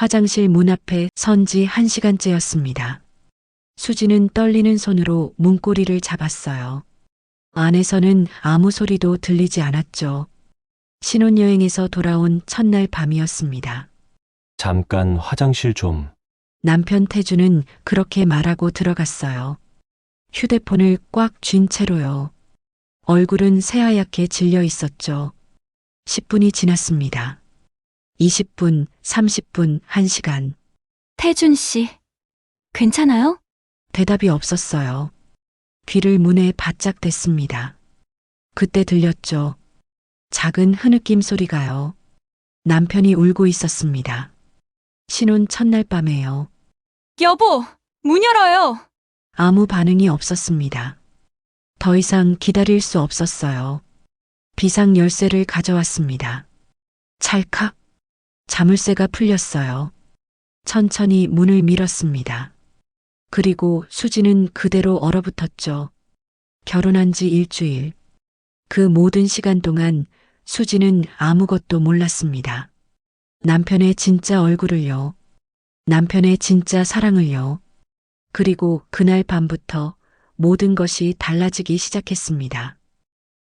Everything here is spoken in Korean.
화장실 문 앞에 선 지 한 시간째였습니다. 수지는 떨리는 손으로 문고리를 잡았어요. 안에서는 아무 소리도 들리지 않았죠. 신혼여행에서 돌아온 첫날 밤이었습니다. 잠깐 화장실 좀. 남편 태주는 그렇게 말하고 들어갔어요. 휴대폰을 꽉 쥔 채로요. 얼굴은 새하얗게 질려 있었죠. 10분이 지났습니다. 20분, 30분, 1시간. 태준 씨, 괜찮아요? 대답이 없었어요. 귀를 문에 바짝 댔습니다. 그때 들렸죠. 작은 흐느낌 소리가요. 남편이 울고 있었습니다. 신혼 첫날 밤에요. 여보, 문 열어요. 아무 반응이 없었습니다. 더 이상 기다릴 수 없었어요. 비상 열쇠를 가져왔습니다. 찰칵. 자물쇠가 풀렸어요. 천천히 문을 밀었습니다. 그리고 수지는 그대로 얼어붙었죠. 결혼한 지 일주일. 그 모든 시간 동안 수지는 아무것도 몰랐습니다. 남편의 진짜 얼굴을요. 남편의 진짜 사랑을요. 그리고 그날 밤부터 모든 것이 달라지기 시작했습니다.